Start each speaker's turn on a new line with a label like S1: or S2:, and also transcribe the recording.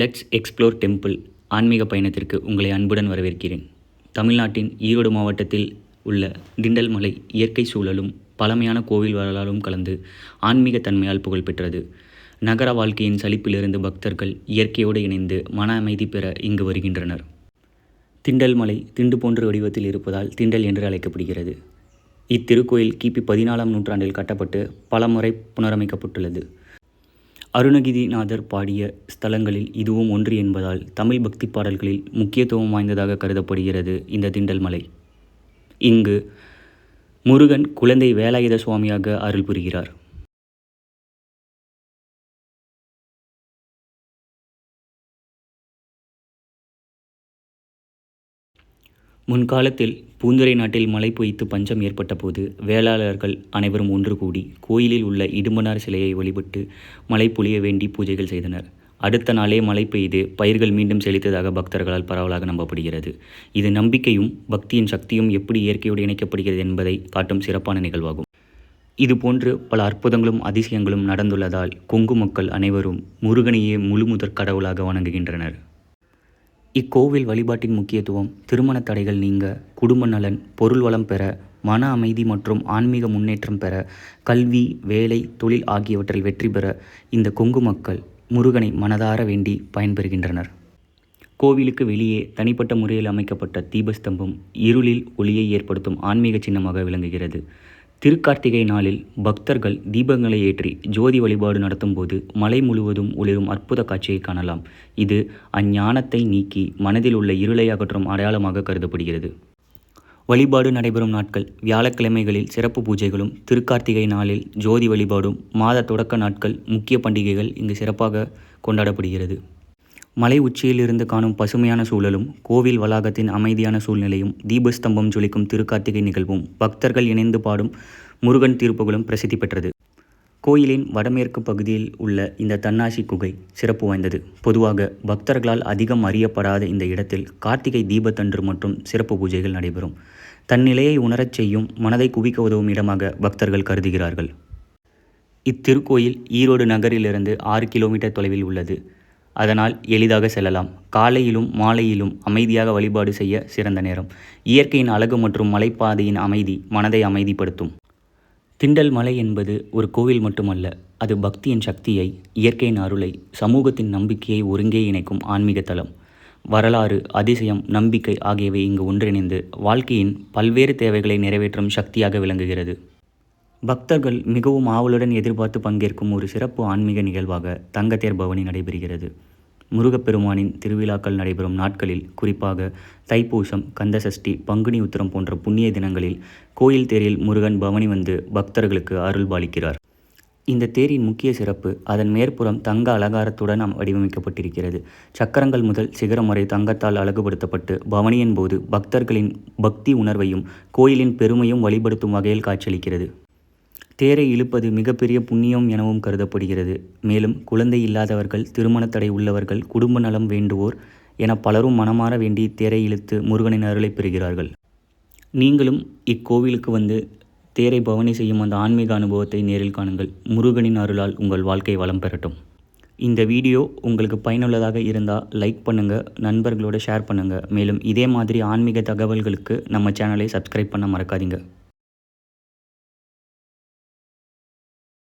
S1: let's explore temple ஆன்மீக பயணத்திற்கு உங்களை அன்புடன் வரவேற்கிறேன் தமிழ்நாட்டின் ஈரோடு மாவட்டத்தில் உள்ள திண்டல் மலை இயற்கை சூழலும் பழமையான கோவில் வரலாறும் கலந்து ஆன்மீக தன்மையால் புகழ்பெற்றது நகர வாழ்க்கையின் சலிப்பிலிருந்து பக்தர்கள் இயற்கையோடு இணைந்து மன அமைதி பெற இங்கு வருகின்றனர் திண்டல் மலை திண்டு போன்ற வடிவத்தில் இருப்பதால் திண்டல் என்று அழைக்கப்படுகிறது இத்திருக்கோயில் கிபி பதினாலாம் நூற்றாண்டில் கட்டப்பட்டு பலமுறை புனரமைக்கப்பட்டுள்ளது அருணகிரிநாதர் பாடிய ஸ்தலங்களில் இதுவும் ஒன்று என்பதால் தமிழ் பக்தி பாடல்களில் முக்கியத்துவம் வாய்ந்ததாக கருதப்படுகிறது இந்த திண்டல் மலை இங்கு முருகன் குழந்தை வேலாயுத சுவாமியாக அருள் புரிகிறார் முன்காலத்தில் பூந்துரை நாட்டில் மழை பொய்த்து பஞ்சம் ஏற்பட்டபோது வேளாளர்கள் அனைவரும் ஒன்று கூடி கோயிலில் உள்ள இடுமனார் சிலையை வழிபட்டு மழை பொழிய வேண்டி பூஜைகள் செய்தனர் அடுத்த நாளே மழை பெய்து பயிர்கள் மீண்டும் செழித்ததாக பக்தர்களால் பரவலாக நம்பப்படுகிறது இது நம்பிக்கையும் பக்தியின் சக்தியும் எப்படி இயற்கையோடு இணைக்கப்படுகிறது என்பதை காட்டும் சிறப்பான நிகழ்வாகும் இதுபோன்று பல அற்புதங்களும் அதிசயங்களும் நடந்துள்ளதால் கொங்கு மக்கள் அனைவரும் முருகனையே முழுமுதற் கடவுளாக வணங்குகின்றனர் இக்கோவில் வழிபாட்டின் முக்கியத்துவம் திருமண தடைகள் நீங்க குடும்ப நலன் பொருள் வளம் பெற மன அமைதி மற்றும் ஆன்மீக முன்னேற்றம் பெற கல்வி வேலை தொழில் ஆகியவற்றில் வெற்றி பெற இந்த கொங்கு மக்கள் முருகனை மனதார வேண்டி பயன்பெறுகின்றனர் கோவிலுக்கு வெளியே தனிப்பட்ட முறையில் அமைக்கப்பட்ட தீபஸ்தம்பம் இருளில் ஒளியை ஏற்படுத்தும் ஆன்மீக சின்னமாக விளங்குகிறது திருக்கார்த்திகை நாளில் பக்தர்கள் தீபங்களை ஏற்றி ஜோதி வழிபாடு நடத்தும்போது மலை முழுவதும் ஒளிரும் அற்புத காட்சியை காணலாம் இது அஞ்ஞானத்தை நீக்கி மனதில் உள்ள இருளை அகற்றும் அடையாளமாக கருதப்படுகிறது வழிபாடு நடைபெறும் நாட்கள் வியாழக்கிழமைகளில் சிறப்பு பூஜைகளும் திருக்கார்த்திகை நாளில் ஜோதி வழிபாடும் மாத தொடக்க நாட்கள் முக்கிய பண்டிகைகள் இங்கு சிறப்பாக கொண்டாடப்படுகிறது மலை உச்சியில் இருந்து காணும் பசுமையான சூழலும் கோவில் வளாகத்தின் அமைதியான சூழ்நிலையும் தீபஸ்தம்பம் ஜொலிக்கும் திருக்கார்த்திகை நிகழ்வும் பக்தர்கள் இணைந்து பாடும் முருகன் தீர்ப்புகளும் பிரசித்தி பெற்றது கோயிலின் வடமேற்கு பகுதியில் உள்ள இந்த தன்னாசி குகை சிறப்பு வாய்ந்தது பொதுவாக பக்தர்களால் அதிகம் அறியப்படாத இந்த இடத்தில் கார்த்திகை தீபத்தன்று மற்றும் சிறப்பு பூஜைகள் நடைபெறும் தன்னிலையை உணரச் செய்யும் மனதை குவிக்க உதவும் இடமாக பக்தர்கள் கருதுகிறார்கள் இத்திருக்கோயில் ஈரோடு நகரிலிருந்து ஆறு கிலோமீட்டர் தொலைவில் உள்ளது அதனால் எளிதாக செல்லலாம் காலையிலும் மாலையிலும் அமைதியாக வழிபாடு செய்ய சிறந்த நேரம் இயற்கையின் அழகு மற்றும் மலைப்பாதையின் அமைதி மனதை அமைதிப்படுத்தும் திண்டல் மலை என்பது ஒரு கோவில் மட்டுமல்ல அது பக்தியின் சக்தியை இயற்கையின் அருளை சமூகத்தின் நம்பிக்கையை ஒருங்கே இணைக்கும் ஆன்மீக தலம் வரலாறு அதிசயம் நம்பிக்கை ஆகியவை இங்கு ஒன்றிணைந்து வாழ்க்கையின் பல்வேறு தேவைகளை நிறைவேற்றும் சக்தியாக விளங்குகிறது பக்தர்கள் மிகவும் ஆவலுடன் எதிர்பார்த்து பங்கேற்கும் ஒரு சிறப்பு ஆன்மீக நிகழ்வாக தங்கத்தேர் பவனி நடைபெறுகிறது முருகப்பெருமானின் திருவிழாக்கள் நடைபெறும் நாட்களில் குறிப்பாக தைப்பூசம் கந்தசஷ்டி பங்குனி உத்திரம் போன்ற புண்ணிய தினங்களில் கோயில் தேரில் முருகன் பவனி வந்து பக்தர்களுக்கு அருள் பாலிக்கிறார் இந்த தேரின் முக்கிய சிறப்பு அதன் மேற்புறம் தங்க அலங்காரத்துடன் வடிவமைக்கப்பட்டிருக்கிறது சக்கரங்கள் முதல் சிகரம் வரை தங்கத்தால் அழகுபடுத்தப்பட்டு பவனியின் போது பக்தர்களின் பக்தி உணர்வையும் கோயிலின் பெருமையும் வழிபடுத்தும் வகையில் காட்சியளிக்கிறது தேரை இழுப்பது மிகப்பெரிய புண்ணியம் எனவும் கருதப்படுகிறது மேலும் குழந்தை இல்லாதவர்கள் திருமணத்தடை உள்ளவர்கள் குடும்ப நலம் வேண்டுவோர் என பலரும் மனமாற வேண்டி தேரை இழுத்து முருகனின் அருளை பெறுகிறார்கள் நீங்களும் இக்கோவிலுக்கு வந்து தேரை பவனி செய்யும் அந்த ஆன்மீக அனுபவத்தை நேரில் காணுங்கள் முருகனின் அருளால் உங்கள் வாழ்க்கை வளம் பெறட்டும் இந்த வீடியோ உங்களுக்கு பயனுள்ளதாக இருந்தால் லைக் பண்ணுங்கள் நண்பர்களோடு ஷேர் பண்ணுங்கள் மேலும் இதே மாதிரி ஆன்மீக தகவல்களுக்கு நம்ம சேனலை சப்ஸ்கிரைப் பண்ண மறக்காதீங்க